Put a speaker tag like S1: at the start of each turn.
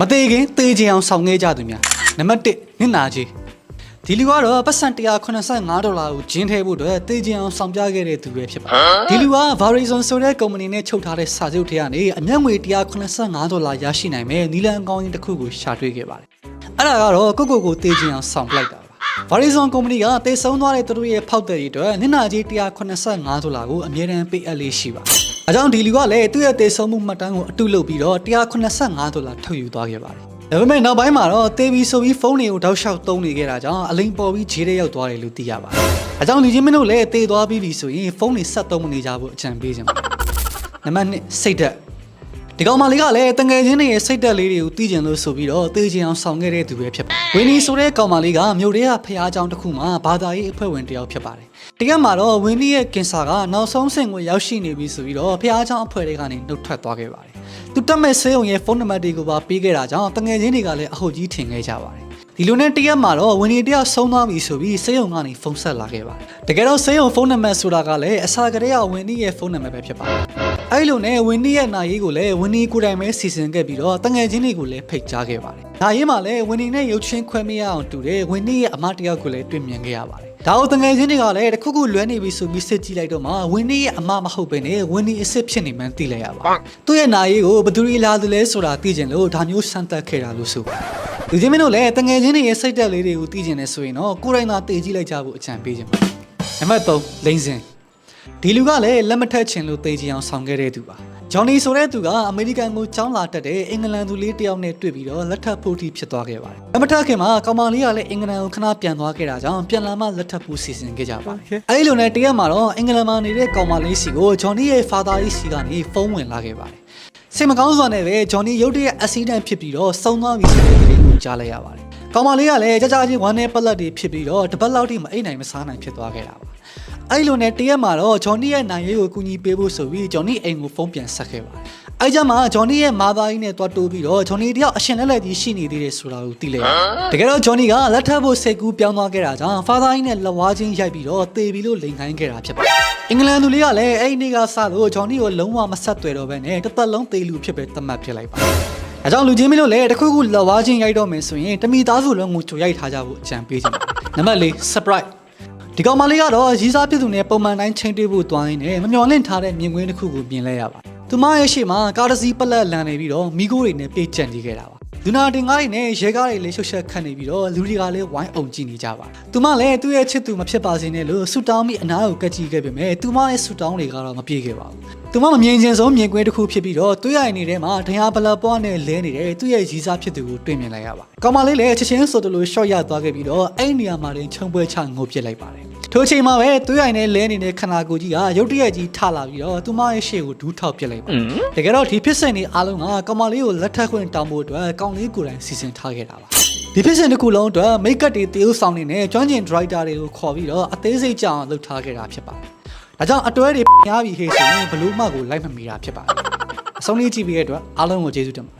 S1: မသေးခင်သေချင်အောင်ဆောင်ခဲ့ကြသူများနံပါတ်1နင့်နာကြီးဒီလူကတော့ပတ်စံ185ဒေါ်လာကိုဂျင်းထည့်ဖို့အတွက်သေချင်အောင်ဆောင်ပြခဲ့တဲ့သူပဲဖြစ်ပါတယ်ဒီလူက Verizon ဆိုတဲ့ကုမ္ပဏီနဲ့ချုပ်ထားတဲ့စာချုပ်ထဲကနေအမျက်ငွေ185ဒေါ်လာရရှိနိုင်မယ်နီလန်အကောင်းကြီးတစ်ခုကိုရှာတွေ့ခဲ့ပါတယ်အဲ့ဒါကတော့ကိုကိုကိုသေချင်အောင်ဆောင်ပလိုက်တာပါ Verizon ကုမ္ပဏီကတေဆုံးသွားတဲ့သူတို့ရဲ့ဖောက်တဲ့တွေအတွက်နင့်နာကြီး185ဒေါ်လာကိုအမြဲတမ်းပေးအပ်လေးရှိပါတယ်။ အကြောင်းဒီလူကလည်းသူ့ရဲ့တေဆုံးမှုမှတ်တမ်းကိုအတုလုပ်ပြီးတော့185ဒေါ်လာထုတ်ယူသွားခဲ့ပါတယ်။ဒါပေမဲ့နောက်ပိုင်းမှာတော့တေးပြီးဆိုပြီးဖုန်းတွေကိုတောက်လျှောက်သုံးနေခဲ့တာကြောင့်အလိမ်ပေါ်ပြီးခြေထဲရောက်သွားတယ်လို့သိရပါတယ်။အကြောင်းလူချင်းမင်းတို့လည်းတေးသွားပြီးပြီဆိုရင်ဖုန်းတွေဆက်သုံးမနေကြဘူးအကြံပေးချင်ပါတယ်။နံပါတ်1စိတ်ဓာတ် ဒီကောင်မလေးကလည်းတငယ်ချင်းတွေရဲ့စိတ်သက်လေးတွေကိုသိကျင်လို့ဆိုပြီးတော့သိကျင်အောင်ဆောင်ခဲ့တဲ့သူပဲဖြစ်ပါတယ်။ဝင်းနီဆိုတဲ့ကောင်မလေးကမြို့ထဲကဖျားเจ้าတစ်ခုမှာဘာသာရေးအဖွဲ့ဝင်တစ်ယောက်ဖြစ်ပါတယ်။တကယ်မှာတော့ဝင်းနီရဲ့ကင်ဆာကနောက်ဆုံးဆင့်ကိုရောက်ရှိနေပြီဆိုပြီးတော့ဖျားเจ้าအဖွဲ့တွေကနေနှုတ်ထွက်သွားခဲ့ပါတယ်။သူတက်မဲ့ဆေးရုံရဲ့ဖုန်းနံပါတ်တွေကိုပါပေးခဲ့တာကြောင့်တငယ်ချင်းတွေကလည်းအဟုတ်ကြီးထင်ခဲ့ကြပါတယ်။ဒီလိုနဲ့တရက်မှာတော့ဝင်းနီတယောက်ဆုံးသွားပြီဆိုပြီးဆေးရုံကနေဖုန်းဆက်လာခဲ့ပါတယ်။တကယ်တော့ဆေးရုံဖုန်းနံပါတ်ဆိုတာကလည်းအစာကလေးကဝင်းနီရဲ့ဖုန်းနံပါတ်ပဲဖြစ်ပါတယ်။ အဲ့လိုနဲ့ဝင်းနီရဲ့နာရေးကိုလည်းဝင်းနီကိုယ်တိုင်ပဲစီစဉ်ခဲ့ပြီးတော့တငယ်ချင်းတွေကိုလည်းဖိတ်ကြားခဲ့ပါတယ်။ဒါရေးမှာလည်းဝင်းနီနဲ့ရုပ်ချင်းခွဲမရအောင်တူတယ်ဝင်းနီရဲ့အမတယောက်ကိုလည်းတွေ့မြင်ခဲ့ရပါတယ်။ဒါအောင်တငယ်ချင်းတွေကလည်းတစ်ခုခုလွဲနေပြီဆိုပြီးစစ်ကြည့်လိုက်တော့မှဝင်းနီရဲ့အမမဟုတ်ပဲနဲ့ဝင်းနီအစ်စ်ဖြစ်နေမှန်းသိလိုက်ရပါတယ်။သူ့ရဲ့နာရေးကိုဘယ်သူတွေလာသလဲဆိုတာသိချင်လို့ဒါမျိုးစမ်းသပ်ခဲ့တာလို့ဆိုပါတယ်။လူချင်းမင်းတို့လည်းတငယ်ချင်းတွေရဲ့စိတ်တက်လေးတွေကိုသိချင်နေဆိုရင်တော့ကိုယ်တိုင်သာသိကြည့်လိုက်ကြဖို့အကြံပေးချင်ပါတယ်။နံပါတ်3လိန်စင် ဒီလူကလည်းလက်မထက်ချင်လို့သိချင်အောင်ဆောင်ခဲ့တဲ့သူပါဂျော်နီဆိုတဲ့သူကအမေရိကန်ကိုကျောင်းလာတက်တဲ့အင်္ဂလန်သူလေးတစ်ယောက်နဲ့တွေ့ပြီးတော့လက်ထပ်ဖို့ထိဖြစ်သွားခဲ့ပါတယ်လက်မထက်ခင်မှာကောင်မလေးကလည်းအင်္ဂလန်ကိုခဏပြန်သွားခဲ့တာကြောင့်ပြန်လာမှလက်ထပ်ဖို့စီစဉ်ခဲ့ကြပါတယ်အဲဒီလိုနဲ့တရက်မှာတော့အင်္ဂလန်မှာနေတဲ့ကောင်မလေးစီကိုဂျော်နီရဲ့ဖာသာကြီးစီကနေဖုန်းဝင်လာခဲ့ပါတယ်စိတ်မကောင်းစွာနဲ့ပဲဂျော်နီရုတ်တရက်အက်ဆီဒန့်ဖြစ်ပြီးတော့ဆုံးသွားပြီဆိုတဲ့သတင်းကိုကြားလိုက်ရပါတယ်ကောင်မလေးကလည်းကြကြချင်းဝမ်းနဲ့ပလက်တွေဖြစ်ပြီးတော့တပတ်လောက်ထိမအိပ်နိုင်မစားနိုင်ဖြစ်သွားခဲ့တာပါ အဲ့လိုနဲ့တရက်မှာတော့ဂျွန်နီရဲ့နိုင်ရေးကိုကူညီပေးဖို့ဆိုပြီးဂျွန်နီအိမ်ကိုဖုန်းပြန်ဆက်ခဲ့ပါတယ်။အဲ့ကြမှာဂျွန်နီရဲ့မာသားကြီးနဲ့တွားတိုးပြီးတော့ဂျွန်နီတယောက်အရှင်လက်လက်ကြီးရှိနေသေးတယ်ဆိုတာကိုသိလိုက်ရတယ်။တကယ်တော့ဂျွန်နီကလက်ထပ်ဖို့စိတ်ကူးပြောင်းသွားခဲ့တာကြောင့်ဖာသားကြီးနဲ့လက်ဝါးချင်းရိုက်ပြီးတော့တေပြီးလို့လိန်ခိုင်းခဲ့တာဖြစ်ပါတယ်။အင်္ဂလန်သူလေးကလည်းအဲ့ဒီနေ့ကစလို့ဂျွန်နီကိုလုံးဝမဆက်သွယ်တော့ဘဲနဲ့တစ်သက်လုံးတေလူဖြစ်ပဲသတ်မှတ်ဖြစ်လိုက်ပါတယ်။အဲကြောင့်လူချင်းမင်းတို့လည်းတစ်ခုခုလက်ဝါးချင်းရိုက်တော့မယ်ဆိုရင်တမိသားစုလုံးကိုကြိုရိုက်ထားကြဖို့အကြံပေးချင်ပါတယ်။နံပါတ်၄ surprise ဒီကောင်မလေးကတော့ရီးစားပြည့်သူနဲ့ပုံမှန်တိုင်းချိန်တွေ့ဖို့တွိုင်းနေမမျော်လင့်ထားတဲ့မြင်ကွင်းတစ်ခုကိုမြင်လဲရပါတယ်။သူမရဲ့ရှေ့မှာကားတစ်စီးပလက်လန်နေပြီးတော့မိခိုးတွေနဲ့ပြေးကြံနေခဲ့တာပါ။ လူနာတင်ကားတွေနဲ့ရဲကားတွေလည်းရှုပ်ရှက်ခတ်နေပြီးတော့လူတွေကလည်းဝိုင်းအောင်ကြည့်နေကြပါတယ်။သူမလည်းသူ့ရဲ့ချစ်သူမဖြစ်ပါစေနဲ့လို့ဆူတောင်းပြီးအနားကိုကက်ကြည့်ခဲ့ပေမဲ့သူမရဲ့ဆူတောင်းတွေကတော့မပြေခဲ့ပါဘူး။သူမမမြင်ချင်ဆုံးမြင်ကွင်းတစ်ခုဖြစ်ပြီးတော့တွေ့ရနေတဲ့မှာဒရာဘလပွားနဲ့လဲနေတဲ့သူ့ရဲ့ရီးစားဖြစ်သူကိုတွေ့မြင်လိုက်ရပါတယ်။ကောင်မလေးလည်းချက်ချင်းဆိုတလို့ရှော့ရသွားခဲ့ပြီးတော့အဲ့ဒီနေရာမှာတင်ခြုံပွဲချငုတ်ပစ်လိုက်ပါတယ်။ ထိုအချိန်မှာပဲသွေးရိုင်နဲ့လဲနေတဲ့ခန္ဓာကိုယ်ကြီးကရုတ်တရက်ကြီးထလာပြီးတော့သူမရဲ့ရှေ့ကိုဒူးထောက်ပစ်လိုက်ပါတယ်။တကယ်တော့ဒီဖြစ်စဉ်တွေအားလုံးကကောင်မလေးကိုလက်ထပ်ခွင့်တောင်းဖို့အတွက်ကောင်လေးကိုယ်တိုင်စီစဉ်ထားခဲ့တာပါ။ဒီဖြစ်စဉ်တစ်ခုလုံးအတွက်မိတ်ကပ်တွေတည်ဥဆောင်နေနဲ့ကျွမ်းကျင်ဒရိုက်တာတွေကိုခေါ်ပြီးတော့အသေးစိတ်ကြအောင်လုပ်ထားခဲ့တာဖြစ်ပါတယ်။ဒါကြောင့်အတွဲတွေပြားပြီးဟေ့ဆိုရင်ဘလို့မှကိုလိုက်မမီတာဖြစ်ပါတယ်။အဆုံးလေးကြည့်ပြီးတဲ့အတွက်အားလုံးကိုကျေးဇူးတင်ပါတယ်။